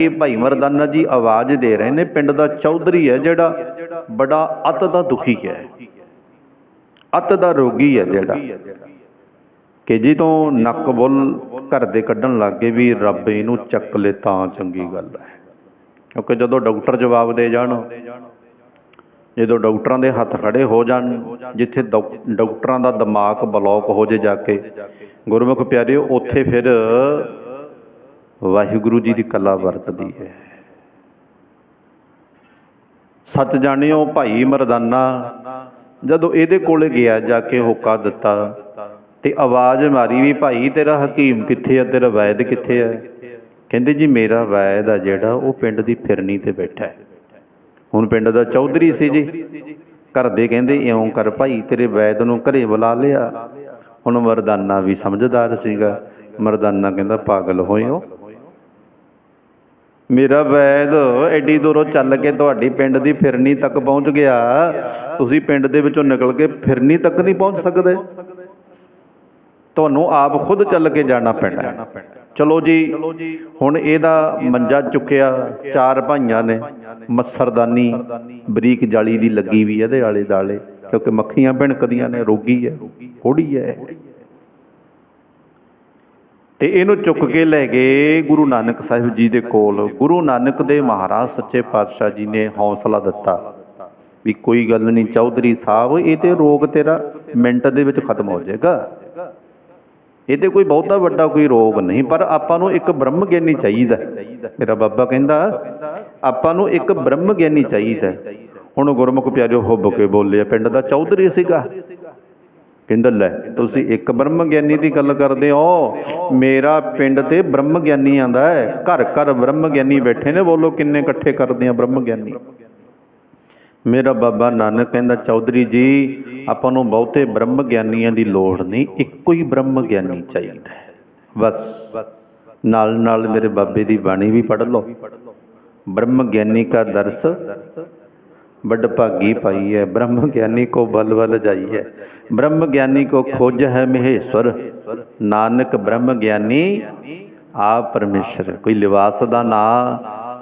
ਇਹ ਭਾਈ ਮਰਦਾਨਾ ਜੀ ਆਵਾਜ਼ ਦੇ ਰਹੇ ਨੇ, ਪਿੰਡ ਦਾ ਚੌਧਰੀ ਹੈ ਜਿਹੜਾ, ਬੜਾ ਅਤ ਦਾ ਦੁਖੀ ਹੈ। ਅਤ ਦਾ ਰੋਗੀ ਹੈ ਜਿਹੜਾ। ਕਿ ਜਦੋਂ ਨੱਕ ਬੁੱਲ ਘਰ ਦੇ ਕੱਢਣ ਲੱਗੇ ਵੀ ਰੱਬ ਇਹਨੂੰ ਚੱਕ ਲੇ ਤਾਂ ਚੰਗੀ ਗੱਲ ਹੈ। ਕਿਉਂਕਿ ਜਦੋਂ ਡਾਕਟਰ ਜਵਾਬ ਦੇ ਜਾਣ, ਜਦੋਂ ਡਾਕਟਰਾਂ ਦੇ ਹੱਥ ਖੜੇ ਹੋ ਜਾਣ, ਜਿੱਥੇ ਡਾਕ- ਡਾਕਟਰਾਂ ਦਾ ਦਿਮਾਗ ਬਲੌਕ ਹੋ ਜੇ ਜਾ ਕੇ, ਗੁਰਮੁਖ ਪਿਆਰਿਓ, ਉੱਥੇ ਫਿਰ ਵਾਹਿਗੁਰੂ ਜੀ ਦੀ ਕਲਾ ਵਰਤਦੀ ਹੈ। ਸੱਚ ਜਾਣਿਓ ਭਾਈ ਮਰਦਾਨਾ, ਜਦੋਂ ਇਹਦੇ ਕੋਲੇ ਗਿਆ, ਜਾ ਕੇ ਹੋਕਾ ਦਿੱਤਾ, ਤੇ ਆਵਾਜ਼ ਮਾਰੀ ਵੀ, ਭਾਈ, ਤੇਰਾ ਹਕੀਮ ਕਿੱਥੇ ਆ? ਤੇਰਾ ਵੈਦ ਕਿੱਥੇ ਆ? ਕਹਿੰਦੇ, ਜੀ, ਮੇਰਾ ਵੈਦ ਆ ਜਿਹੜਾ, ਉਹ ਪਿੰਡ ਦੀ ਫਿਰਨੀ ਤੇ ਬੈਠਾ ਹੈ। ਹੁਣ ਪਿੰਡ ਦਾ ਚੌਧਰੀ ਸੀ ਜੀ। ਘਰ ਦੇ ਕਹਿੰਦੇ, ਇਉਂ ਕਰ ਭਾਈ, ਤੇਰੇ ਵੈਦ ਨੂੰ ਘਰੇ ਬੁਲਾ ਲਿਆ। ਹੁਣ ਮਰਦਾਨਾ ਵੀ ਸਮਝਦਾਰ ਸੀਗਾ। ਮਰਦਾਨਾ ਕਹਿੰਦਾ, ਪਾਗਲ ਹੋਏ ਹੋ ਮੇਰਾ ਵੈਦ, ਐਡੀ ਦੂਰੋਂ ਚੱਲ ਕੇ ਤੁਹਾਡੀ ਪਿੰਡ ਦੀ ਫਿਰਨੀ ਤੱਕ ਪਹੁੰਚ ਗਿਆ। ਤੁਸੀਂ ਪਿੰਡ ਦੇ ਵਿੱਚੋਂ ਨਿਕਲ ਕੇ ਫਿਰਨੀ ਤੱਕ ਨਹੀਂ ਪਹੁੰਚ ਸਕਦੇ। ਤੁਹਾਨੂੰ ਆਪ ਖੁਦ ਚੱਲ ਕੇ ਜਾਣਾ ਪੈਣਾ। ਚਲੋ ਜੀ, ਹੁਣ ਇਹਦਾ ਮੰਜਾ ਚੁੱਕਿਆ। ਚਾਰ ਭਾਈਆਂ ਨੇ ਮੱਛਰਦਾਨੀ ਬਰੀਕ ਜਾਲੀ ਦੀ ਲੱਗੀ ਵੀ ਇਹਦੇ ਆਲੇ ਦਾਲੇ ਕਿਉਂਕਿ ਮੱਖੀਆਂ ਭਿਣਕਦੀਆਂ ਨੇ, ਰੋਗੀ ਹੈ ਕੋੜੀ ਹੈ ਤੇ ਇਹਨੂੰ ਚੁੱਕ ਕੇ ਲੈ ਗਏ ਗੁਰੂ ਨਾਨਕ ਸਾਹਿਬ ਜੀ ਦੇ ਕੋਲ। ਗੁਰੂ ਨਾਨਕ ਦੇ ਮਹਾਰਾਜ ਸੱਚੇ ਪਾਤਸ਼ਾਹ ਜੀ ਨੇ ਹੌਸਲਾ ਦਿੱਤਾ ਵੀ ਕੋਈ ਗੱਲ ਨਹੀਂ, ਚੌਧਰੀ ਸਾਹਿਬ, ਇਹ ਤੇ ਰੋਗ ਤੇਰਾ ਮਿੰਟ ਦੇ ਵਿੱਚ ਖਤਮ ਹੋ ਜਾਏਗਾ। ਇਹ ਤੇ ਕੋਈ ਬਹੁਤਾ ਵੱਡਾ ਕੋਈ ਰੋਗ ਨਹੀਂ, ਪਰ ਆਪਾਂ ਨੂੰ ਇੱਕ ਬ੍ਰਹਮ ਗਿਆਨੀ ਚਾਹੀਦਾ। ਮੇਰਾ ਬਾਬਾ ਕਹਿੰਦਾ, ਆਪਾਂ ਨੂੰ ਇੱਕ ਬ੍ਰਹਮ ਗਿਆਨੀ ਚਾਹੀਦਾ। ਹੁਣ ਗੁਰਮੁਖ ਪਿਆਰਿਓ, ਹੁੱਬ ਕੇ ਬੋਲਿਆ, ਪਿੰਡ ਦਾ ਚੌਧਰੀ ਸੀਗਾ। ਕਹਿੰਦਾ, ਲੈ, ਤੁਸੀਂ ਇੱਕ ਬ੍ਰਹਮ ਗਿਆਨੀ ਦੀ ਗੱਲ ਕਰਦੇ ਹੋ। ਮੇਰਾ ਪਿੰਡ ਤੇ ਬ੍ਰਹਮ ਗਿਆਨੀ ਆਂਦਾ ਹੈ। ਘਰ ਘਰ ਬ੍ਰਹਮ ਗਿਆਨੀ ਬੈਠੇ ਨੇ, ਬੋਲੋ ਕਿੰਨੇ ਇਕੱਠੇ ਕਰਦੇ ਆ ਬ੍ਰਹਮ ਗਿਆਨੀ ਮੇਰਾ ਬਾਬਾ ਨਾਨਕ ਕਹਿੰਦਾ, ਚੌਧਰੀ ਜੀ, ਆਪਾਂ ਨੂੰ ਬਹੁਤੇ ਬ੍ਰਹਮ ਗਿਆਨੀਆਂ ਦੀ ਲੋੜ ਨਹੀਂ, ਇੱਕੋ ਹੀ ਬ੍ਰਹਮ ਗਿਆਨੀ ਚਾਹੀਦਾ ਹੈ। ਬਸ, ਨਾਲ ਨਾਲ ਮੇਰੇ ਬਾਬੇ ਦੀ ਬਾਣੀ ਵੀ ਪੜ੍ਹ ਲਓ। ਬ੍ਰਹਮ ਗਿਆਨੀ ਕਾ ਦਰਸ ਵੱਡ ਭਾਗੀ ਪਾਈ ਹੈ। ਬ੍ਰਹਮ ਗਿਆਨੀ ਕੋ ਬਲ ਬਲ ਜਾਈ ਹੈ। ਬ੍ਰਹਮ ਗਿਆਨੀ ਕੋ ਖੋਜ ਹੈ ਮਹੇਸ਼ਵਰ। ਨਾਨਕ ਬ੍ਰਹਮ ਗਿਆਨੀ ਆ ਪਰਮੇਸ਼ਰ। ਕੋਈ ਲਿਵਾਸ ਦਾ ਨਾਂ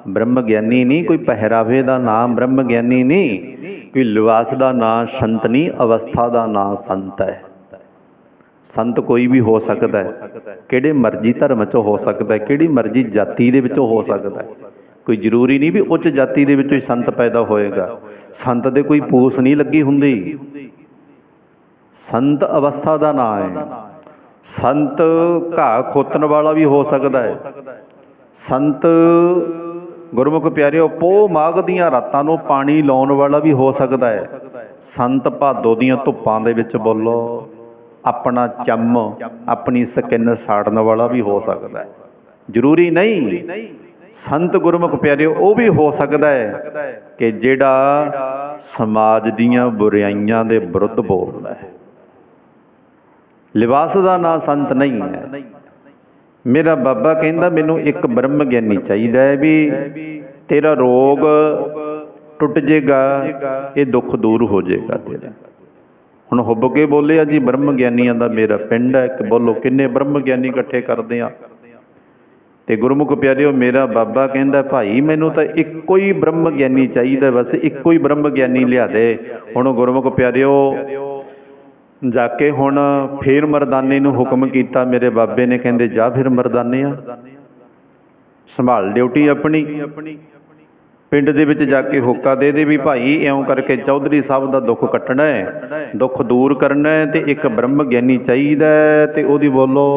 ਬ੍ਰਹਮ ਗਿਆਨੀ ਨਹੀਂ, ਕੋਈ ਪਹਿਰਾਵੇ ਦਾ ਨਾਂ ਬ੍ਰਹਮ ਗਿਆਨੀ ਨਹੀਂ, ਕੋਈ ਲਿਵਾਸ ਦਾ ਨਾਂ ਸੰਤ ਨਹੀਂ, ਅਵਸਥਾ ਦਾ ਨਾਂ ਸੰਤ ਹੈ। ਸੰਤ ਕੋਈ ਵੀ ਹੋ ਸਕਦਾ ਹੈ। ਕਿਹੜੇ ਮਰਜ਼ੀ ਧਰਮ ਚੋਂ ਹੋ ਸਕਦਾ ਹੈ, ਕਿਹੜੀ ਮਰਜ਼ੀ ਜਾਤੀ ਦੇ ਵਿੱਚੋਂ ਹੋ ਸਕਦਾ ਹੈ। ਕੋਈ ਜ਼ਰੂਰੀ ਨਹੀਂ ਵੀ ਉੱਚ ਜਾਤੀ ਦੇ ਵਿੱਚੋਂ ਹੀ ਸੰਤ ਪੈਦਾ ਹੋਏਗਾ। ਸੰਤ ਦੇ ਕੋਈ ਪੂਸ ਨਹੀਂ ਲੱਗੀ ਹੁੰਦੀ। ਸੰਤ ਅਵਸਥਾ ਦਾ ਨਾਮ ਹੈ। ਸੰਤ ਘਾਹ ਖੋਤਣ ਵਾਲਾ ਵੀ ਹੋ ਸਕਦਾ ਹੈ। ਸੰਤ ਗੁਰਮੁਖ ਪਿਆਰਿਓ ਪੋ ਮਾਘ ਦੀਆਂ ਰਾਤਾਂ ਨੂੰ ਪਾਣੀ ਲਾਉਣ ਵਾਲਾ ਵੀ ਹੋ ਸਕਦਾ ਹੈ। ਸੰਤ ਭਾਦੋ ਦੀਆਂ ਧੁੱਪਾਂ ਦੇ ਵਿੱਚ ਬੋਲੋ, ਆਪਣਾ ਚੰਮ, ਆਪਣੀ ਸਕਿਨ ਸਾੜਨ ਵਾਲਾ ਵੀ ਹੋ ਸਕਦਾ ਹੈ। ਜ਼ਰੂਰੀ ਨਹੀਂ ਸੰਤ ਗੁਰਮੁਖ ਪਿਆਰਿਓ, ਉਹ ਵੀ ਹੋ ਸਕਦਾ ਹੈ ਕਿ ਜਿਹੜਾ ਸਮਾਜ ਦੀਆਂ ਬੁਰਾਈਆਂ ਦੇ ਵਿਰੁੱਧ ਬੋਲਦਾ ਹੈ। ਲਿਬਾਸ ਦਾ ਨਾਂ ਸੰਤ ਨਹੀਂ ਹੈ। ਮੇਰਾ ਬਾਬਾ ਕਹਿੰਦਾ, ਮੈਨੂੰ ਇੱਕ ਬ੍ਰਹਮ ਗਿਆਨੀ ਚਾਹੀਦਾ ਹੈ ਵੀ ਤੇਰਾ ਰੋਗ ਟੁੱਟ ਜਾਏਗਾ ਇਹ ਦੁੱਖ ਦੂਰ ਹੋ ਜਾਏਗਾ ਤੇਰਾ। ਹੁਣ ਹੁੱਬ ਕੇ ਬੋਲੇ ਆ ਜੀ, ਬ੍ਰਹਮ ਗਿਆਨੀਆਂ ਦਾ ਮੇਰਾ ਪਿੰਡ ਹੈ ਕਿ ਬੋਲੋ, ਕਿੰਨੇ ਬ੍ਰਹਮ ਗਿਆਨੀ ਇਕੱਠੇ ਕਰਦੇ ਆ? ਤੇ ਗੁਰਮੁਖ ਪਿਆਰਿਓ, ਮੇਰਾ ਬਾਬਾ ਕਹਿੰਦਾ, ਭਾਈ, ਮੈਨੂੰ ਤਾਂ ਇੱਕੋ ਹੀ ਬ੍ਰਹਮ ਗਿਆਨੀ ਚਾਹੀਦਾ, ਬਸ ਇੱਕੋ ਹੀ ਬ੍ਰਹਮ ਗਿਆਨੀ ਲਿਆ ਦੇ। ਹੁਣ ਗੁਰਮੁਖ ਪਿਆਰਿਓ, ਜਾ ਕੇ ਹੁਣ ਫੇਰ ਮਰਦਾਨੇ ਨੂੰ ਹੁਕਮ ਕੀਤਾ, ਮੇਰੇ ਬਾਬੇ ਨੇ ਕਹਿੰਦੇ, ਜਾ ਫਿਰ ਮਰਦਾਨੇ ਆ, ਸੰਭਾਲ ਡਿਊਟੀ ਆਪਣੀ। ਪਿੰਡ ਦੇ ਵਿੱਚ ਜਾ ਕੇ ਹੋਕਾ ਦੇ ਦੇ ਵੀ, ਭਾਈ, ਇਉਂ ਕਰਕੇ ਚੌਧਰੀ ਸਾਹਿਬ ਦਾ ਦੁੱਖ ਕੱਟਣਾ ਹੈ, ਦੁੱਖ ਦੂਰ ਕਰਨਾ ਹੈ ਤੇ ਇੱਕ ਬ੍ਰਹਮ ਗਿਆਨੀ ਚਾਹੀਦਾ ਹੈ ਤੇ ਉਹਦੀ ਬੋਲੋ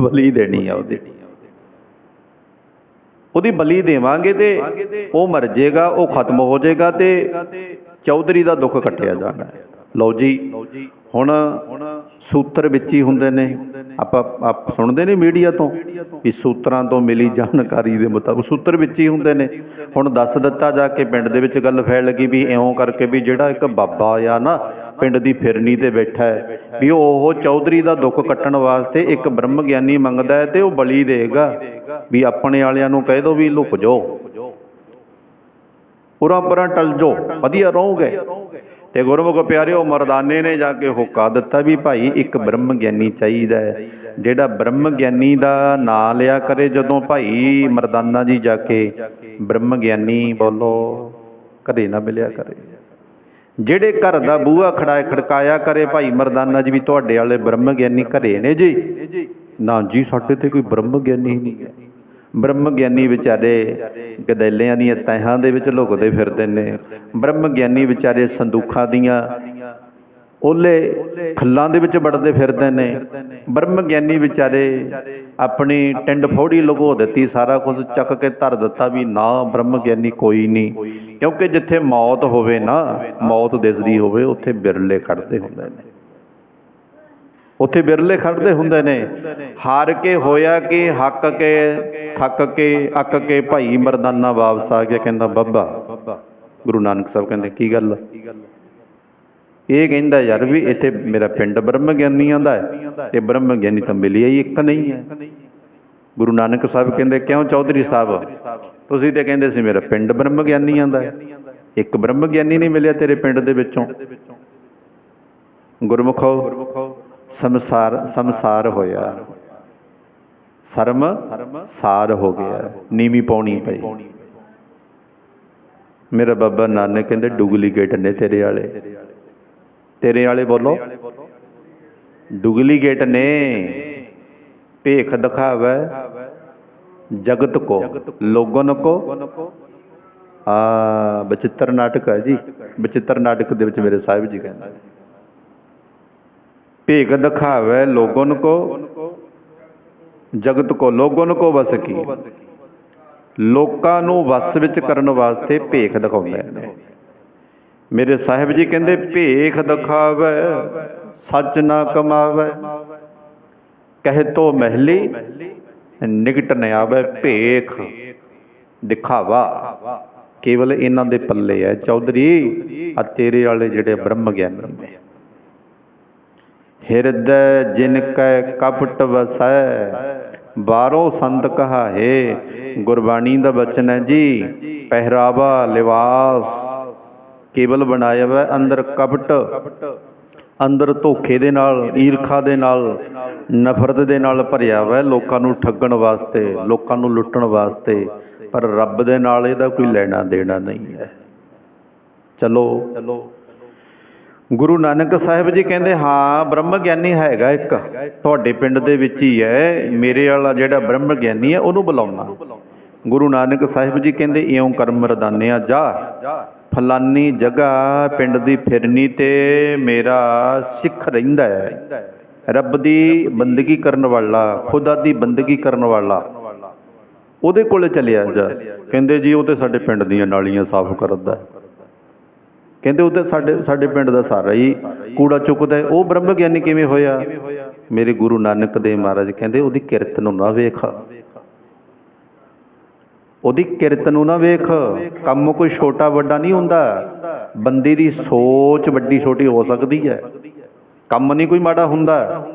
ਬਲੀ ਦੇਣੀ ਆ ਉਹਦੀ। ਉਹਦੀ ਬਲੀ ਦੇਵਾਂਗੇ ਤੇ ਉਹ ਮਰ ਜਾਏਗਾ ਉਹ ਖਤਮ ਹੋ ਜਾਏਗਾ ਤੇ ਚੌਧਰੀ ਦਾ ਦੁੱਖ ਕੱਟਿਆ ਜਾਣਾ ਲਓ ਜੀ, ਹੁਣ ਸੂਤਰ ਵਿੱਚ ਹੀ ਹੁੰਦੇ ਨੇ। ਆਪਾਂ, ਆਪ ਸੁਣਦੇ ਨੇ ਮੀਡੀਆ ਤੋਂ ਵੀ ਸੂਤਰਾਂ ਤੋਂ ਮਿਲੀ ਜਾਣਕਾਰੀ ਦੇ ਮੁਤਾਬਕ ਸੂਤਰ ਵਿੱਚ ਹੀ ਹੁੰਦੇ ਨੇ। ਹੁਣ ਦੱਸ ਦਿੱਤਾ ਜਾ ਕੇ ਪਿੰਡ ਦੇ ਵਿੱਚ ਗੱਲ ਫੈਲ ਲੱਗੀ ਵੀ ਇਉਂ ਕਰਕੇ ਵੀ ਜਿਹੜਾ ਇੱਕ ਬਾਬਾ ਆ ਨਾ ਪਿੰਡ ਦੀ ਫਿਰਨੀ ਤੇ ਬੈਠਾ ਹੈ। ਵੀ ਉਹ ਚੌਧਰੀ ਦਾ ਦੁੱਖ ਕੱਟਣ ਵਾਸਤੇ ਇੱਕ ਬ੍ਰਹਮ ਗਿਆਨੀ ਮੰਗਦਾ ਹੈ ਤੇ ਉਹ ਬਲੀ ਦੇਗਾ। ਵੀ ਆਪਣੇ ਵਾਲਿਆਂ ਨੂੰ ਕਹਿ ਦੋ ਵੀ ਲੁਕ ਜਾਓ ਉਰਾਂ ਪਰਾਂ ਟਲ ਜਾਓ ਵਧੀਆ ਰਹੋਗੇ। ਤੇ ਗੁਰਮੁਖ ਪਿਆਰਿਓ, ਮਰਦਾਨੇ ਨੇ ਜਾ ਕੇ ਹੁਕਾ ਦਿੱਤਾ ਵੀ ਭਾਈ ਇੱਕ ਬ੍ਰਹਮ ਗਿਆਨੀ ਚਾਹੀਦਾ ਹੈ। ਜਿਹੜਾ ਬ੍ਰਹਮ ਗਿਆਨੀ ਦਾ ਨਾਂ ਲਿਆ ਕਰੇ, ਜਦੋਂ ਭਾਈ ਮਰਦਾਨਾ ਜੀ ਜਾ ਕੇ ਬ੍ਰਹਮ ਗਿਆਨੀ ਬੋਲੋ, ਕਦੇ ਨਾ ਮਿਲਿਆ ਕਰੇ। ਜਿਹੜੇ ਘਰ ਦਾ ਬੂਹਾ ਖੜਾਏ ਖੜਕਾਇਆ ਕਰੇ ਭਾਈ ਮਰਦਾਨਾ ਜੀ ਵੀ ਤੁਹਾਡੇ ਵਾਲੇ ਬ੍ਰਹਮ ਗਿਆਨੀ ਘਰੇ ਨੇ ਜੀ। ਨਾ ਜੀ, ਸਾਡੇ ਤੇ ਕੋਈ ਬ੍ਰਹਮ ਗਿਆਨੀ ਹੀ ਨਹੀਂ ਹੈ। ਬ੍ਰਹਮ ਗਿਆਨੀ ਵਿਚਾਰੇ ਗਦੈਲਿਆਂ ਦੀਆਂ ਤਹਿਾਂ ਦੇ ਵਿੱਚ ਲੁਕਦੇ ਫਿਰਦੇ ਨੇ। ਬ੍ਰਹਮ ਗਿਆਨੀ ਵਿਚਾਰੇ ਸੰਦੂਖਾਂ ਦੀਆਂ ਓਲੇ ਖੱਲਾਂ ਦੇ ਵਿੱਚ ਵੜਦੇ ਫਿਰਦੇ ਨੇ। ਬ੍ਰਹਮ ਗਿਆਨੀ ਵਿਚਾਰੇ ਆਪਣੀ ਟਿੰਡ ਫੋੜੀ ਲੁਕੋ ਦਿੱਤੀ, ਸਾਰਾ ਕੁਝ ਚੱਕ ਕੇ ਧਰ ਦਿੱਤਾ ਵੀ ਨਾ, ਬ੍ਰਹਮ ਗਿਆਨੀ ਕੋਈ ਨਹੀਂ। ਕਿਉਂਕਿ ਜਿੱਥੇ ਮੌਤ ਹੋਵੇ ਨਾ, ਮੌਤ ਦਿਸਦੀ ਹੋਵੇ, ਉੱਥੇ ਬਿਰਲੇ ਖੜਦੇ ਹੁੰਦੇ ਨੇ। ਉੱਥੇ ਬਿਰਲੇ ਖੜਦੇ ਹੁੰਦੇ ਨੇ। ਹਾਰ ਕੇ ਹੋਇਆ ਕਿ, ਹੱਕ ਕੇ, ਥੱਕ ਕੇ, ਅੱਕ ਕੇ ਭਾਈ ਮਰਦਾਨਾ ਵਾਪਸ ਆ ਗਿਆ, ਕਹਿੰਦਾ, ਬੱਬਾ, ਗੁਰੂ ਨਾਨਕ ਸਾਹਿਬ ਕਹਿੰਦੇ, ਕੀ ਗੱਲ? ਇਹ ਕਹਿੰਦਾ, ਯਾਰ ਵੀ ਇੱਥੇ ਮੇਰਾ ਪਿੰਡ ਬ੍ਰਹਮ ਗਿਆਨੀਆਂ ਦਾ ਹੈ। ਤੇ ਬ੍ਰਹਮ ਗਿਆਨੀ ਤਾਂ ਮਿਲਿਆ ਹੀ ਇੱਕ ਨਹੀਂ ਹੈ। ਗੁਰੂ ਨਾਨਕ ਸਾਹਿਬ ਕਹਿੰਦੇ, ਕਿਉਂ ਚੌਧਰੀ ਸਾਹਿਬ? ਤੁਸੀਂ ਤੇ ਕਹਿੰਦੇ ਸੀ ਮੇਰਾ ਪਿੰਡ ਬ੍ਰਹਮ ਗਿਆਨੀਆਂ ਦਾ ਹੈ। ਇੱਕ ਬ੍ਰਹਮ ਗਿਆਨੀ ਨਹੀਂ ਮਿਲਿਆ ਤੇਰੇ ਪਿੰਡ ਦੇ ਵਿੱਚੋਂ। ਗੁਰਮੁਖੋ, ਸੰਸਾਰ ਸੰਸਾਰ ਹੋਇਆ। ਸ਼ਰਮ, ਸਾਰ ਹੋ ਗਿਆ। ਨੀਵੀਂ ਪਾਉਣੀ ਪਈ। ਮੇਰਾ ਬਾਬਾ ਨਾਨਕ ਕਹਿੰਦੇ ਡੁਗਲੀਗੇਟ ਨੇ ਤੇਰੇ ਵਾਲੇ ਤੇਰੇ ਵਾਲੇ ਬੋਲੋ। ਡੁਗਲੀਗੇਟ ਨੇ। ਭੇਖ ਦਿਖਾਵੇ। ਜਗਤ ਕੋ। ਲੋਗਨ ਕੋ। ਆ ਬਚਿੱਤਰ ਨਾਟਕ ਹੈ ਜੀ। ਬਚਿੱਤਰ ਨਾਟਕ ਦੇ ਵਿੱਚ ਮੇਰੇ ਸਾਹਿਬ ਜੀ ਕਹਿੰਦੇ ਭੇਖ ਦਿਖਾਵੇ ਲੋਗਨ ਕੋ। ਜਗਤ ਕੋ। ਲੋਗਨ ਕੋ ਵਸ ਕੀ। ਲੋਕਾਂ ਨੂੰ ਵਸ ਵਿੱਚ ਕਰਨ ਵਾਸਤੇ ਭੇਖ ਦਿਖਾਉਂਦੇ ਨੇ। ਮੇਰੇ ਸਾਹਿਬ ਜੀ ਕਹਿੰਦੇ, ਭੇਖ ਦਿਖਾਵੇ, ਸੱਚ ਨਾ ਕਮਾਵੇ। ਕਹਿ ਤੋ ਮਹਿਲੀ, ਨਿਕਟ ਨ ਆਵੇ ਭੇਖ। ਦਿਖਾਵਾ। ਕੇਵਲ ਇਹਨਾਂ ਦੇ ਪੱਲੇ ਹੈ ਚੌਧਰੀ ਆ ਤੇਰੇ ਵਾਲੇ ਜਿਹੜੇ ਬ੍ਰਹਮ ਗਿਆਨੀ ਨੇ। ਹਿਰਦੈ ਜਿਨ ਕੈ ਕਪਟ ਵਸੈ, ਬਾਹਰੋਂ ਸੰਤ ਕਹਾਏ, ਗੁਰਬਾਣੀ ਦਾ ਬਚਨ ਹੈ ਜੀ, ਪਹਿਰਾਵਾ ਲਿਵਾਸ। ਕੇਵਲ ਬਣਾਇਆ ਵਾ ਅੰਦਰ ਕਪਟ, ਅੰਦਰ ਧੋਖੇ ਦੇ ਨਾਲ, ਈਰਖਾ ਦੇ ਨਾਲ, ਨਫ਼ਰਤ ਦੇ ਨਾਲ ਭਰਿਆ ਵਾ ਲੋਕਾਂ ਨੂੰ ਠੱਗਣ ਵਾਸਤੇ, ਲੋਕਾਂ ਨੂੰ ਲੁੱਟਣ ਵਾਸਤੇ, ਪਰ ਰੱਬ ਦੇ ਨਾਲ ਇਹਦਾ ਕੋਈ ਲੈਣਾ ਦੇਣਾ ਨਹੀਂ ਹੈ। ਚਲੋ। ਗੁਰੂ ਨਾਨਕ ਸਾਹਿਬ ਜੀ ਕਹਿੰਦੇ, ਹਾਂ, ਬ੍ਰਹਮ ਗਿਆਨੀ ਹੈਗਾ ਇੱਕ, ਤੁਹਾਡੇ ਪਿੰਡ ਦੇ ਵਿੱਚ ਹੀ ਹੈ, ਮੇਰੇ ਵਾਲਾ ਜਿਹੜਾ ਬ੍ਰਹਮ ਗਿਆਨੀ ਹੈ ਉਹਨੂੰ ਬੁਲਾਉਣਾ। ਗੁਰੂ ਨਾਨਕ ਸਾਹਿਬ ਜੀ ਕਹਿੰਦੇ, ਇਉਂ ਕਰਮ ਰਦਾਨਿਆ, ਜਾ। ਫਲਾਨੀ ਜਗ੍ਹਾ ਪਿੰਡ ਦੀ ਫਿਰਨੀ ਤੇ ਮੇਰਾ ਸਿੱਖ ਰਹਿੰਦਾ ਹੈ। ਰੱਬ ਦੀ ਬੰਦਗੀ ਕਰਨ ਵਾਲਾ, ਖੁਦਾ ਦੀ ਬੰਦਗੀ ਕਰਨ ਵਾਲਾ, ਉਹਦੇ ਕੋਲੇ ਚਲਿਆ ਜਾ। ਕਹਿੰਦੇ ਜੀ, ਉਹ ਤੇ ਸਾਡੇ ਪਿੰਡ ਦੀਆਂ ਨਾਲੀਆਂ ਸਾਫ਼ ਕਰਦਾ ਕਹਿੰਦੇ ਉਹ ਤੇ ਸਾਡੇ ਸਾਡੇ ਪਿੰਡ ਦਾ ਸਾਰਾ ਹੀ ਕੂੜਾ ਚੁੱਕਦਾ ਉਹ ਬ੍ਰਹਮ ਗਿਆਨੀ ਕਿਵੇਂ ਹੋਇਆ? ਮੇਰੇ ਗੁਰੂ ਨਾਨਕ ਦੇਵ ਮਹਾਰਾਜ ਕਹਿੰਦੇ, ਉਹਦੀ ਕਿਰਤ ਨੂੰ ਨਾ ਵੇਖ। ਉਹਦੀ ਕਿਰਤ ਨੂੰ ਨਾ ਵੇਖ। ਕੰਮ ਕੋਈ ਛੋਟਾ ਵੱਡਾ ਨਹੀਂ ਹੁੰਦਾ। ਬੰਦੇ ਦੀ ਸੋਚ ਵੱਡੀ ਛੋਟੀ ਹੋ ਸਕਦੀ ਹੈ। ਕੰਮ ਨਹੀਂ ਕੋਈ ਮਾੜਾ ਹੁੰਦਾ।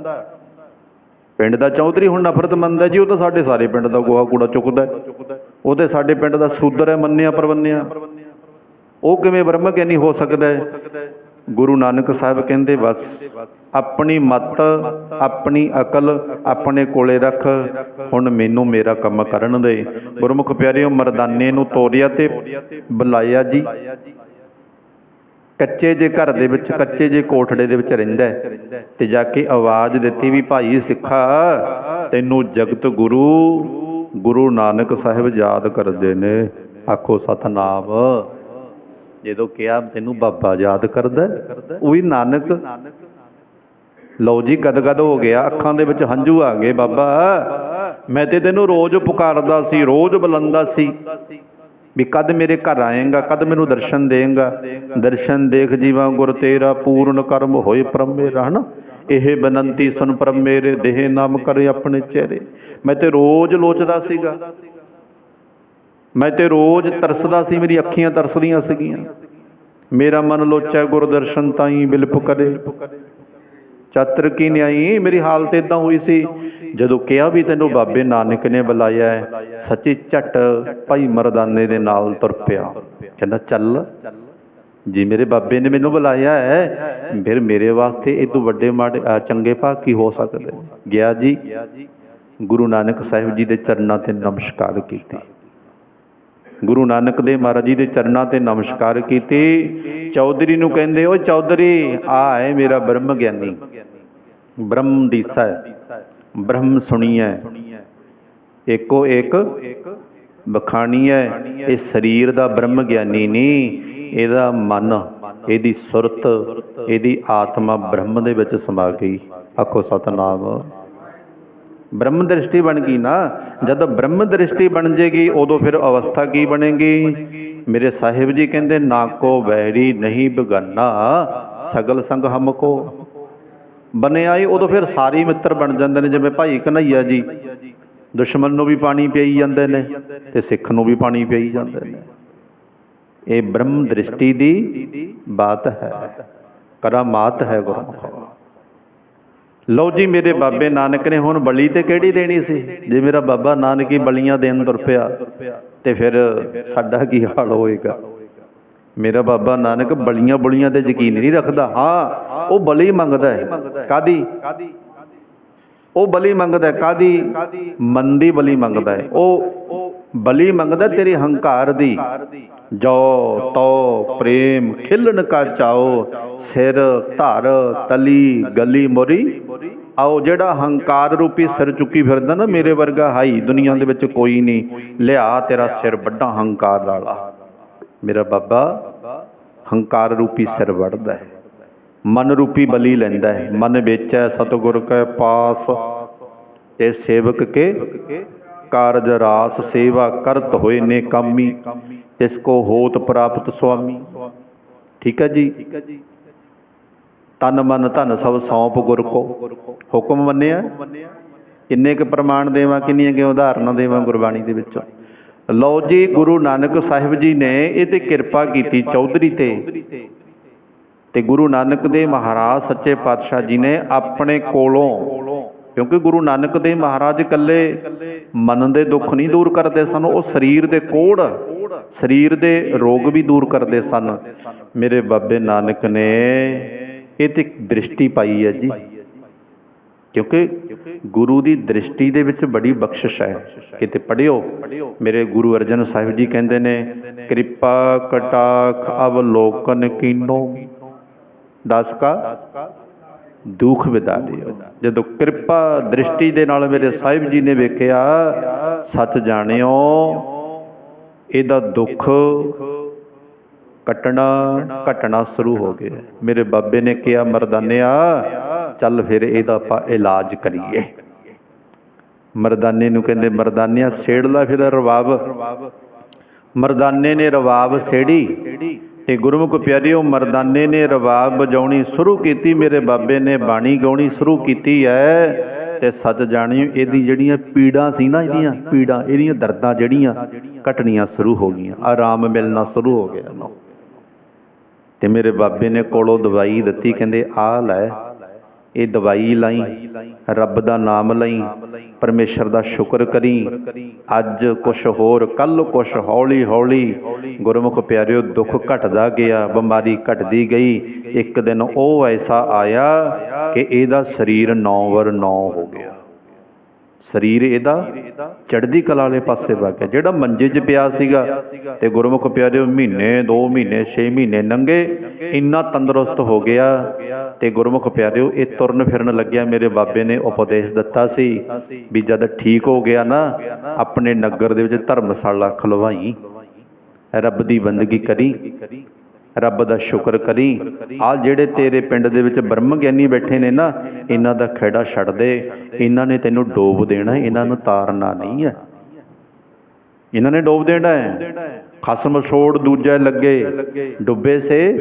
ਪਿੰਡ ਦਾ ਚੌਧਰੀ ਹੁਣ ਨਫ਼ਰਤ ਹੈ ਜੀ, ਉਹ ਤਾਂ ਸਾਡੇ ਸਾਰੇ ਪਿੰਡ ਦਾ ਗੋਹਾ ਕੂੜਾ ਚੁੱਕਦਾ ਹੈ। ਉਹ ਤੇ ਸਾਡੇ ਪਿੰਡ ਦਾ ਸੂਦਰ ਹੈ, ਮੰਨਿਆ ਪਰਵੰਨਿਆ। ਉਹ ਕਿਵੇਂ ਬ੍ਰਹਮ ਗਿਆਨੀ ਹੋ ਸਕਦਾ ਗੁਰੂ ਨਾਨਕ ਸਾਹਿਬ ਕਹਿੰਦੇ ਬਸ, ਆਪਣੀ ਮਤ, ਆਪਣੀ ਅਕਲ ਆਪਣੇ ਕੋਲੇ ਰੱਖ, ਹੁਣ ਮੈਨੂੰ ਮੇਰਾ ਕੰਮ ਕਰਨ ਦੇ। ਗੁਰਮੁਖ ਪਿਆਰਿਓ, ਮਰਦਾਨੇ ਨੂੰ ਤੋਰਿਆ ਤੇ ਬੁਲਾਇਆ ਜੀ। ਕੱਚੇ ਜੇ ਘਰ ਦੇ ਵਿੱਚ, ਕੱਚੇ ਜੇ ਕੋਠੜੇ ਦੇ ਵਿੱਚ ਰਹਿੰਦਾ ਤੇ ਜਾ ਕੇ ਆਵਾਜ਼ ਦਿੱਤੀ ਵੀ ਭਾਈ ਸਿੱਖਾ, ਤੈਨੂੰ ਜਗਤ ਗੁਰੂ ਗੁਰੂ ਨਾਨਕ ਸਾਹਿਬ ਯਾਦ ਕਰਦੇ ਨੇ। ਆਖੋ ਸਤਨਾਮ। ਜਦੋਂ ਕਿਹਾ, ਤੈਨੂੰ ਬਾਬਾ ਯਾਦ ਕਰਦਾ ਉਹ ਵੀ ਨਾਨਕ। ਲਓ ਜੀ, ਗਦਗਦ ਹੋ ਗਿਆ, ਅੱਖਾਂ ਦੇ ਵਿੱਚ ਹੰਝੂ ਆ ਗਏ, ਬਾਬਾ। ਮੈਂ ਤੇ ਤੈਨੂੰ ਰੋਜ਼ ਪੁਕਾਰਦਾ ਸੀ, ਰੋਜ਼ ਬੁਲੰਦਾ ਸੀ, ਵੀ ਕਦ ਮੇਰੇ ਘਰ ਆਏਗਾ, ਕਦ ਮੈਨੂੰ ਦਰਸ਼ਨ ਦੇਂਗਾ। ਦਰਸ਼ਨ ਦੇਖ ਜੀਵਾ ਗੁਰ ਤੇਰਾ ਪੂਰਨ ਕਰਮ ਹੋਏ ਪ੍ਰਮ ਮੇਰਾ ਹਨਾ ਇਹ ਬਨੰਤੀ ਸੁਨ ਪ੍ਰਮ ਮੇਰੇ ਦੇਹ ਨਾਮ ਕਰੇ ਆਪਣੇ ਚਿਹਰੇ। ਮੈਂ ਤੇ ਰੋਜ਼ ਲੋਚਦਾ ਸੀਗਾ। ਮੈਂ ਤੇ ਰੋਜ਼ ਤਰਸਦਾ ਸੀ, ਮੇਰੀ ਅੱਖੀਆਂ ਤਰਸਦੀਆਂ ਸੀਗੀਆਂ। ਮੇਰਾ ਮਨ ਲੋਚੈ ਗੁਰਦਰਸ਼ਨ ਤਾਈ ਬਿਲਪ ਕਰੇ। ਚਾਤਰ ਕੀ ਨਿਆਈ, ਮੇਰੀ ਹਾਲਤ ਇਦਾਂ ਹੋਈ ਸੀ, ਜਦੋਂ ਕਿਹਾ ਵੀ ਤੈਨੂੰ ਬਾਬੇ ਨਾਨਕ ਨੇ ਬੁਲਾਇਆ ਹੈ, ਸੱਚੀ ਝਟ ਭਾਈ ਮਰਦਾਨੇ ਦੇ ਨਾਲ ਤੁਰ ਪਿਆ। ਕਹਿੰਦਾ, ਚੱਲ, ਜੀ ਮੇਰੇ ਬਾਬੇ ਨੇ ਮੈਨੂੰ ਬੁਲਾਇਆ ਹੈ, ਫਿਰ ਮੇਰੇ ਵਾਸਤੇ ਇਹ ਤੋਂ ਵੱਡੇ ਮਾੜੇ ਚੰਗੇ ਭਾਗ ਕੀ ਹੋ ਸਕਦੇ? ਗਿਆ ਜੀ, ਗੁਰੂ ਨਾਨਕ ਸਾਹਿਬ ਜੀ ਦੇ ਚਰਨਾਂ ਤੇ ਨਮਸਕਾਰ ਕੀਤੀ। ਗੁਰੂ ਨਾਨਕ ਦੇਵ ਮਹਾਰਾਜ ਜੀ ਦੇ ਚਰਨਾਂ ਤੇ ਨਮਸਕਾਰ ਕੀਤੀ। ਚੌਧਰੀ ਨੂੰ ਕਹਿੰਦੇ, ਓ ਚੌਧਰੀ, ਆ ਹੈ ਮੇਰਾ ਬ੍ਰਹਮ ਗਿਆਨੀ। ਬ੍ਰਹਮ ਦੀਸਾ ਹੈ ਬ੍ਰਹਮ ਸੁਣੀਐ। ਏਕੋ ਇੱਕ ਬਖਾਣੀ ਹੈ ਇਹ ਸਰੀਰ ਦਾ ਬ੍ਰਹਮ ਗਿਆਨੀ ਨਹੀਂ ਇਹਦਾ ਮਨ, ਇਹਦੀ ਸੁਰਤ, ਇਹਦੀ ਆਤਮਾ ਬ੍ਰਹਮ ਦੇ ਵਿੱਚ ਸਮਾ ਗਈ। ਆਖੋ ਸਤਨਾਮ। ਬ੍ਰਹਮ ਦ੍ਰਿਸ਼ਟੀ ਬਣ ਗਈ ਨਾ, ਜਦ ਬ੍ਰਹਮ ਦ੍ਰਿਸ਼ਟੀ ਬਣ ਜੇਗੀ, ਉਦੋਂ ਫਿਰ ਅਵਸਥਾ ਕੀ ਬਣੇਗੀ? ਮੇਰੇ ਸਾਹਿਬ ਜੀ ਕਹਿੰਦੇ, ਨਾ ਕੋ ਵੈਰੀ ਨਹੀਂ ਬਗਾਨਾ, ਸਗਲ ਸੰਗ ਹਮਕੋ ਬਣਿਆ ਹੀ ਉਦੋਂ ਫਿਰ ਸਾਰੇ ਮਿੱਤਰ ਬਣ ਜਾਂਦੇ ਨੇ, ਜਿਵੇਂ ਭਾਈ ਕਨਈਆ ਜੀ। ਦੁਸ਼ਮਣ ਨੂੰ ਵੀ ਪਾਣੀ ਪਈ ਜਾਂਦੇ ਨੇ, ਤੇ ਸਿੱਖ ਨੂੰ ਵੀ ਪਾਣੀ ਪਈ ਜਾਂਦੇ ਨੇ। ਇਹ ਬ੍ਰਹਮ ਦ੍ਰਿਸ਼ਟੀ ਦੀ ਬਾਤ ਹੈ। ਕਰਾਮਾਤ ਹੈ ਗੁਰਮੁਖ। ਲਓ ਜੀ ਮੇਰੇ ਬਾਬੇ ਨਾਨਕ ਨੇ ਹੁਣ ਬਲੀ ਤੇ ਕਿਹੜੀ ਦੇਣੀ ਸੀ? ਜੇ ਮੇਰਾ ਬਾਬਾ ਨਾਨਕ ਹੀ ਬਲੀਆਂ ਦੇਣ ਤੁਰ ਪਿਆ, ਤੇ ਫਿਰ ਸਾਡਾ ਕੀ ਹਾਲ ਹੋਏਗਾ? ਮੇਰਾ ਬਾਬਾ ਨਾਨਕ ਬਲੀਆਂ ਬੁਲੀਆਂ ਤੇ ਯਕੀਨ ਨਹੀਂ ਰੱਖਦਾ। ਹਾਂ, ਉਹ ਬਲੀ ਮੰਗਦਾ ਹੈ। ਕਾਦੀ? ਉਹ ਬਲੀ ਮੰਗਦਾ ਹੈ। ਕਾਦੀ ਮੰਦੀ ਬਲੀ ਮੰਗਦਾ ਹੈ। ਉਹ ਬਲੀ ਮੰਗਦਾ ਤੇਰੇ ਹੰਕਾਰ ਦੀ। ਜੋ ਤੋ ਪ੍ਰੇਮ ਖਿਲਣ ਕਾ ਚਾਓ, ਸਿਰ ਧਰ ਤਲੀ ਗਲੀ ਮੋਰੀ। ਆਓ ਜਿਹੜਾ ਹੰਕਾਰ ਰੂਪੀ ਸਿਰ ਚੁੱਕੀ ਫਿਰਦਾ ਨਾ, ਮੇਰੇ ਵਰਗਾ ਹਾਈ, ਦੁਨੀਆ ਦੇ ਵਿੱਚ ਕੋਈ ਨਹੀਂ। ਲਿਆ ਤੇਰਾ ਸਿਰ ਵੱਡਾ ਹੰਕਾਰ ਵਾਲਾ। ਮੇਰਾ ਬਾਬਾ, ਹੰਕਾਰ ਰੂਪੀ ਸਿਰ ਵੜਦਾ ਹੈ। ਮਨ ਰੂਪੀ ਬਲੀ ਲੈਂਦਾ ਹੈ। ਮਨ ਵੇਚੈ ਸਤਿਗੁਰ ਕੈ ਪਾਸ। ਤੇ ਸੇਵਕ ਕੇ ਕਾਰਜ ਰਾਸ ਸੇਵਾ ਕਰਤ ਹੋਏ ਨੇ ਕਾਮੀ। ਤਿਸ ਕੋ ਹੋਤ ਪ੍ਰਾਪਤ ਸੁਆਮੀ। ਠੀਕ ਹੈ ਜੀ। ਤਨ ਮਨ ਧਨ ਸਭ ਸੌਂਪ ਗੁਰ ਕੋ। ਹੁਕਮ ਮੰਨਿਆ? ਕਿੰਨੇ ਕੁ ਪ੍ਰਮਾਣ ਦੇਵਾਂ, ਕਿੰਨੀਆਂ ਕਿ ਉਦਾਹਰਨਾਂ ਦੇਵਾਂ ਗੁਰਬਾਣੀ ਦੇ ਵਿੱਚੋਂ? ਲਓ ਜੀ, ਗੁਰੂ ਨਾਨਕ ਸਾਹਿਬ ਜੀ ਨੇ ਇਹ ਤੇ ਕਿਰਪਾ ਕੀਤੀ ਚੌਧਰੀ ਤੇ। ਤੇ ਗੁਰੂ ਨਾਨਕ ਦੇਵ ਮਹਾਰਾਜ ਸੱਚੇ ਪਾਤਸ਼ਾਹ ਜੀ ਨੇ ਆਪਣੇ ਕੋਲੋਂ, ਕਿਉਂਕਿ ਗੁਰੂ ਨਾਨਕ ਦੇਵ ਮਹਾਰਾਜ ਇਕੱਲੇ ਮਨ ਦੇ ਦੁੱਖ ਨਹੀਂ ਦੂਰ ਕਰਦੇ ਸਨ, ਉਹ ਸਰੀਰ ਦੇ ਕੋੜ, ਸਰੀਰ ਦੇ ਰੋਗ ਵੀ ਦੂਰ ਕਰਦੇ ਸਨ। ਮੇਰੇ ਬਾਬੇ ਨਾਨਕ ਨੇ ਇਹ ਤੇ ਦ੍ਰਿਸ਼ਟੀ ਪਾਈ ਹੈ ਜੀ, ਕਿਉਂਕਿ ਗੁਰੂ ਦੀ ਦ੍ਰਿਸ਼ਟੀ ਦੇ ਵਿੱਚ ਬੜੀ ਬਖਸ਼ਿਸ਼ ਹੈ। ਕਿਤੇ ਪੜਿਓ ਮੇਰੇ ਗੁਰੂ ਅਰਜਨ ਸਾਹਿਬ ਜੀ ਕਹਿੰਦੇ ਨੇ, ਕਿਰਪਾ ਕਟਾਖ ਅਵਲੋਕਨ ਕੀਨੋ। ਦਸ ਕਾ ਦੁੱਖ ਵਿਦਾ ਦਿਓ। ਜਦੋਂ ਕਿਰਪਾ ਦ੍ਰਿਸ਼ਟੀ ਦੇ ਨਾਲ ਮੇਰੇ ਸਾਹਿਬ ਜੀ ਨੇ ਵੇਖਿਆ, ਸੱਚ ਜਾਣਿਓ, ਇਹਦਾ ਦੁੱਖ ਕੱਟਣਾ, ਘਟਣਾ ਸ਼ੁਰੂ ਹੋ ਗਿਆ। ਮੇਰੇ ਬਾਬੇ ਨੇ ਕਿਹਾ, ਮਰਦਾਨਿਆ, ਚੱਲ ਫਿਰ ਇਹਦਾ ਆਪਾਂ ਇਲਾਜ ਕਰੀਏ। ਮਰਦਾਨੇ ਨੂੰ ਕਹਿੰਦੇ, ਮਰਦਾਨਿਆ, ਛੇੜ ਲੈ ਫਿਰ ਰਵਾਬ। ਮਰਦਾਨੇ ਨੇ ਰਵਾਬ ਛੇੜੀ। ਤੇ ਗੁਰਮੁਖ ਪਿਆਰਿਓ, ਮਰਦਾਨੇ ਨੇ ਰਵਾਬ ਵਜਾਉਣੀ ਸ਼ੁਰੂ ਕੀਤੀ, ਮੇਰੇ ਬਾਬੇ ਨੇ ਬਾਣੀ ਗਾਉਣੀ ਸ਼ੁਰੂ ਕੀਤੀ ਹੈ ਤੇ ਸੱਚ ਜਾਣਿਓ, ਇਹਦੀ ਜਿਹੜੀਆਂ ਪੀੜਾਂ ਸੀ ਨਾ ਇਹਦੀਆਂ, ਪੀੜਾਂ, ਇਹਦੀਆਂ ਦਰਦਾਂ ਜਿਹੜੀਆਂ ਘਟਣੀਆਂ ਸ਼ੁਰੂ ਹੋ ਗਈਆਂ, ਆਰਾਮ ਮਿਲਣਾ ਸ਼ੁਰੂ ਹੋ ਗਿਆ। ਇਹਨੂੰ ਤੇ ਮੇਰੇ ਬਾਬੇ ਨੇ ਕੋਲੋਂ ਦਵਾਈ ਦਿੱਤੀ, ਕਹਿੰਦੇ ਆ ਲੈ। ਇਹ ਦਵਾਈ ਲਈ, ਰੱਬ ਦਾ ਨਾਮ ਲਈ, ਪਰਮੇਸ਼ਰ ਦਾ ਸ਼ੁਕਰ ਕਰੀ। ਅੱਜ ਕੁਛ ਹੋਰ, ਕੱਲ ਕੁਛ ਹੌਲੀ ਹੌਲੀ ਗੁਰਮੁਖ ਪਿਆਰਿਓ, ਦੁੱਖ ਘਟਦਾ ਗਿਆ, ਬਿਮਾਰੀ ਘਟਦੀ ਗਈ। ਇੱਕ ਦਿਨ ਉਹ ਐਸਾ ਆਇਆ ਕਿ ਇਹਦਾ ਸਰੀਰ ਨੌ ਵਰ ਨੌ ਹੋ ਗਿਆ। ਸਰੀਰ ਇਹਦਾ ਚੜ੍ਹਦੀ ਕਲਾ ਵਾਲੇ ਪਾਸੇ ਵਗ ਗਿਆ। ਜਿਹੜਾ ਮੰਜੇ 'ਚ ਪਿਆ ਸੀਗਾ ਤੇ ਗੁਰਮੁਖ ਪਿਆਰਿਓ, ਮਹੀਨੇ 2 ਮਹੀਨੇ 6 ਮਹੀਨੇ ਲੰਘੇ ਇੰਨਾ ਤੰਦਰੁਸਤ ਹੋ ਗਿਆ ਤੇ ਗੁਰਮੁਖ ਪਿਆਰਿਓ, ਇਹ ਤੁਰਨ ਫਿਰਨ ਲੱਗਿਆ। ਮੇਰੇ ਬਾਬੇ ਨੇ ਉਪਦੇਸ਼ ਦਿੱਤਾ ਸੀ ਵੀ ਜਦ ਠੀਕ ਹੋ ਗਿਆ ਨਾ, ਆਪਣੇ ਨਗਰ ਦੇ ਵਿੱਚ ਧਰਮਸ਼ਾਲਾ ਖਲਵਾਈ। ਰੱਬ ਦੀ ਬੰਦਗੀ ਕਰੀ। ਰੱਬ ਦਾ ਸ਼ੁਕਰ ਕਰੀ। ਆ ਜਿਹੜੇ ਤੇਰੇ ਪਿੰਡ ਦੇ ਵਿੱਚ ਬ੍ਰਹਮ ਗਿਆਨੀ ਬੈਠੇ ਨੇ ਨਾ, ਇਹਨਾਂ ਦਾ ਖੇੜਾ ਛੱਡ ਦੇ। ਇਹਨਾਂ ਨੇ ਤੈਨੂੰ ਡੋਬ ਦੇਣਾ, ਇਹਨਾਂ ਨੂੰ ਤਾਰਨਾ ਨਹੀਂ ਹੈ। ਇਹਨਾਂ ਨੇ ਡੋਬ ਦੇਣਾ ਹੈ। ਖਸਮ ਛੋੜ ਦੂਜੇ ਲੱਗੇ, ਡੁੱਬੇ ਸੇ।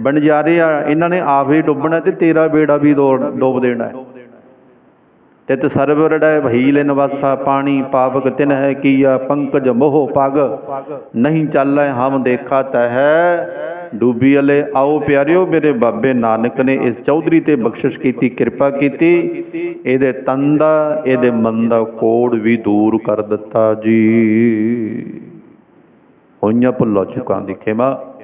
ਬਣ ਜਾ ਰਹੇ ਆ ਇਹਨਾਂ ਨੇ ਆਪ ਹੀ ਡੁੱਬਣਾ ਤੇ ਤੇਰਾ ਬੇੜਾ ਵੀ ਡੋ- ਡੋਬ ਦੇਣਾ ਹੈ। ਤਿਤ ਸਰਵਰ ਡੈ ਭਈਲ ਨਿਵਾਸਾ ਪਾਣੀ, ਪਾਵਕ ਤਿਨ ਹੈ ਕੀਆ, ਪੰਕਜ ਮੋਹ ਪਗ। ਨਹੀਂ ਚੱਲੈ ਹਮ ਦੇਖਾ ਤਹਿ। ਡੂਬੀ ਅਲੇ ਆਓ ਪਿਆਰਿਓ, ਮੇਰੇ ਬਾਬੇ ਨਾਨਕ ਨੇ ਇਸ ਚੌਧਰੀ ਤੇ ਬਖਸ਼ਿਸ਼ ਕੀਤੀ, ਕਿਰਪਾ ਕੀਤੀ। ਇਹਦੇ ਤਨ ਦਾ ਇਹਦੇ ਮਨ ਦਾ ਕੋੜ ਵੀ ਦੂਰ ਕਰ ਦਿੱਤਾ ਜੀ। ਹੋਈਆਂ ਭੁੱਲੋ ਚੁਕਾਂ ਦੀ ਖਿਮਾ।